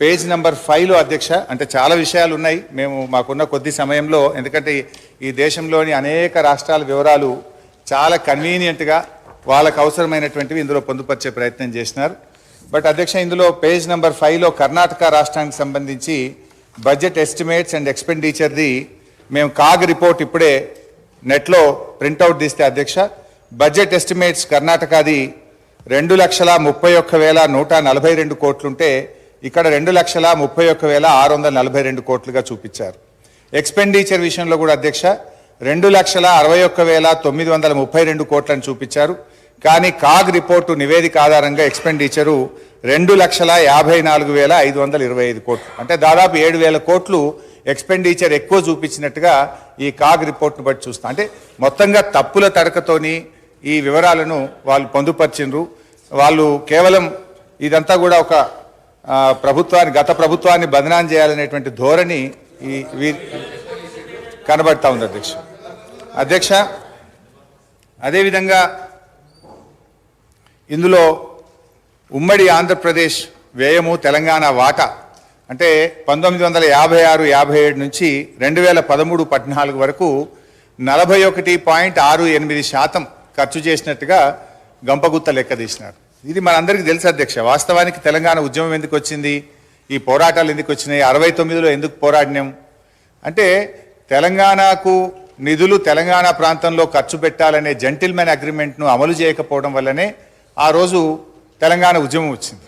Page number ఫైవ్లో అధ్యక్ష అంటే చాలా విషయాలు ఉన్నాయి. మేము మాకున్న కొద్ది సమయంలో ఎందుకంటే ఈ- దేశంలోని అనేక రాష్ట్రాల వివరాలు చాలా కన్వీనియంట్గా వాళ్ళకు అవసరమైనటువంటివి ఇందులో పొందుపరిచే ప్రయత్నం చేసినారు. బట్ అధ్యక్ష ఇందులో పేజ్ నెంబర్ ఫైవ్లో కర్ణాటక రాష్ట్రానికి సంబంధించి బడ్జెట్ ఎస్టిమేట్స్ అండ్ ఎక్స్పెండిచర్ది మేము కాగ్ రిపోర్ట్ ఇప్పుడే నెట్లో ప్రింట్అవుట్ తీస్తే అధ్యక్ష బడ్జెట్ ఎస్టిమేట్స్ కర్ణాటకది రెండు లక్షల ముప్పై ఒక్క వేల నూట నలభై రెండు కోట్లుంటే ఇక్కడ రెండు లక్షల ముప్పై ఒక్క వేల ఆరు వందల నలభై రెండు కోట్లుగా చూపించారు. ఎక్స్పెండిచర్ విషయంలో కూడా అధ్యక్ష రెండు లక్షల అరవై ఒక్క వేల తొమ్మిది వందల ముప్పై రెండు కోట్లను చూపించారు. కానీ కాగ్ రిపోర్టు నివేదిక ఆధారంగా ఎక్స్పెండిచరు రెండు లక్షల యాభై నాలుగు వేల ఐదు వందల ఇరవై ఐదు కోట్లు. అంటే దాదాపు ఏడు వేల కోట్లు ఎక్స్పెండిచర్ ఎక్కువ చూపించినట్టుగా ఈ కాగ్ రిపోర్ట్ను బట్టి చూస్తాం అంటే మొత్తంగా తప్పుల తడకతోని ఈ వివరాలను వాళ్ళు పొందుపరిచిండ్రు. వాళ్ళు కేవలం ఇదంతా కూడా ఒక ప్రభుత్వాన్ని గత ప్రభుత్వాన్ని బదనాం చేయాలనేటువంటి ధోరణి ఈ కనబడతా ఉంది అధ్యక్ష. అధ్యక్ష అదేవిధంగా ఇందులో ఉమ్మడి ఆంధ్రప్రదేశ్ వ్యయము తెలంగాణ వాటా అంటే పంతొమ్మిది వందల యాభై ఆరు యాభై ఏడు నుంచి రెండు వేల పదమూడు పద్నాలుగు వరకు నలభై ఒకటి పాయింట్ ఆరు ఎనిమిది శాతం ఖర్చు చేసినట్టుగా గంపగుత్త లెక్క తీసినారు. ఇది మనందరికీ తెలుసు అధ్యక్ష. వాస్తవానికి తెలంగాణ ఉద్యమం ఎందుకు వచ్చింది? ఈ పోరాటాలు ఎందుకు వచ్చినాయి? అరవై తొమ్మిదిలో ఎందుకు పోరాడినాం? అంటే తెలంగాణకు నిధులు తెలంగాణ ప్రాంతంలో ఖర్చు పెట్టాలనే జెంటిల్మెన్ అగ్రిమెంట్ను అమలు చేయకపోవడం వల్లనే ఆ రోజు తెలంగాణ ఉద్యమం వచ్చింది.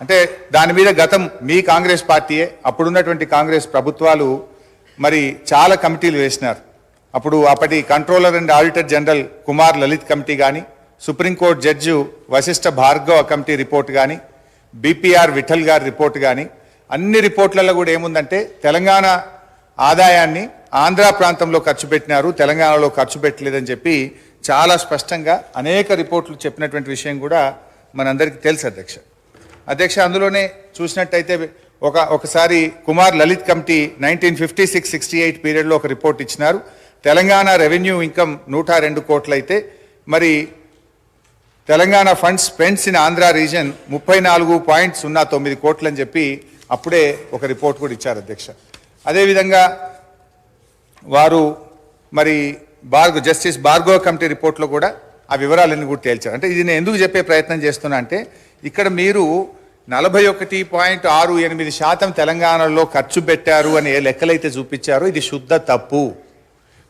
అంటే దాని మీద గతం మీ కాంగ్రెస్ పార్టీయే. అప్పుడున్నటువంటి కాంగ్రెస్ ప్రభుత్వాలు మరి చాలా కమిటీలు వేసినారు. అప్పుడు అప్పటి controller and auditor general Kumar Lalit committee కానీ supreme court judge Vashishtha Bhargava committee report కానీ బీపీఆర్ విఠల్ గారి రిపోర్ట్ కానీ అన్ని రిపోర్ట్లలో కూడా ఏముందంటే తెలంగాణ ఆదాయాన్ని ఆంధ్ర ప్రాంతంలో ఖర్చు పెట్టినారు తెలంగాణలో ఖర్చు పెట్టలేదని చెప్పి చాలా స్పష్టంగా అనేక రిపోర్ట్లు చెప్పినటువంటి విషయం కూడా మనందరికీ తెలుసు అధ్యక్ష. అధ్యక్ష అందులోనే చూసినట్టయితే ఒక ఒకసారి Kumar Lalit committee nineteen fifty six sixty eight పీరియడ్లో ఒక రిపోర్ట్ ఇచ్చినారు. తెలంగాణ రెవెన్యూ ఇన్కమ్ నూట రెండు కోట్లయితే మరి Telangana funds spends in Andhra region ముప్పై నాలుగు పాయింట్ సున్నా తొమ్మిది కోట్లని చెప్పి అప్పుడే ఒక రిపోర్ట్ కూడా ఇచ్చారు అధ్యక్ష. అదేవిధంగా వారు మరి భార్గో జస్టిస్ భార్గవ కమిటీ రిపోర్ట్లో కూడా ఆ వివరాలన్నీ కూడా తేల్చారు. అంటే ఇది నేను ఎందుకు చెప్పే ప్రయత్నం చేస్తున్నా అంటే ఇక్కడ మీరు నలభై ఒకటి పాయింట్ ఆరు ఎనిమిది శాతం తెలంగాణలో ఖర్చు పెట్టారు అని ఏ లెక్కలైతే చూపించారో. ఇది శుద్ధ తప్పు.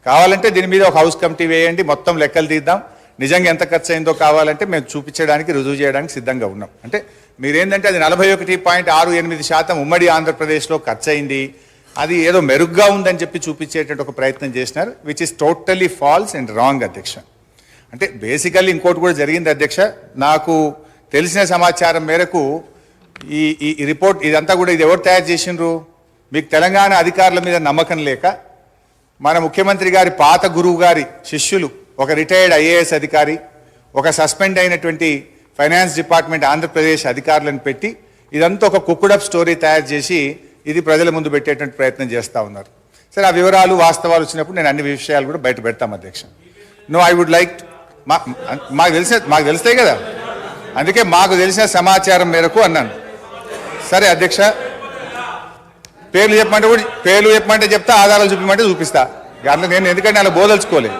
కావాలంటే దీని మీద ఒక హౌస్ కమిటీ వేయండి మొత్తం లెక్కలు తీద్దాం. నిజంగా ఎంత ఖర్చు అయిందో కావాలంటే మేము చూపించడానికి రుజువు చేయడానికి సిద్ధంగా ఉన్నాం. అంటే మీరేంటంటే అది నలభై ఒకటి పాయింట్ ఆరు ఎనిమిది శాతం ఉమ్మడి ఆంధ్రప్రదేశ్లో ఖర్చు అయింది అది ఏదో మెరుగ్గా ఉందని చెప్పి చూపించేటువంటి ఒక ప్రయత్నం చేసినారు which is totally false and wrong అధ్యక్ష. అంటే బేసికల్లీ ఇంకోటి కూడా జరిగింది అధ్యక్ష. నాకు తెలిసిన సమాచారం మేరకు ఈ ఈ ఈ రిపోర్ట్ ఇదంతా కూడా ఇది ఎవరు తయారు చేసిండ్రు? మీకు తెలంగాణ అధికారుల మీద నమ్మకం లేక మన ముఖ్యమంత్రి గారి పాత గురువు గారి శిష్యులు ఒక రిటైర్డ్ ఐఏఎస్ అధికారి ఒక సస్పెండ్ అయినటువంటి ఫైనాన్స్ డిపార్ట్మెంట్ ఆంధ్రప్రదేశ్ అధికారులను పెట్టి ఇదంతా ఒక కుక్కుడప్ స్టోరీ తయారు చేసి ఇది ప్రజల ముందు పెట్టేటువంటి ప్రయత్నం చేస్తూ ఉన్నారు. సరే ఆ వివరాలు వాస్తవాలు వచ్చినప్పుడు నేను అన్ని విషయాలు కూడా బయట పెడతాం అధ్యక్ష. నో ఐ వుడ్ లైక్ మా మాకు తెలిసే మాకు తెలుస్తాయి కదా. అందుకే మాకు తెలిసిన సమాచారం మేరకు అన్నాను. సరే అధ్యక్ష. పేర్లు చెప్పమంటే కూడా పేర్లు చెప్పమంటే చెప్తా ఆధారాలు చూపించమంటే చూపిస్తా. అందులో నేను ఎందుకంటే అలా బోదలుచుకోలేదు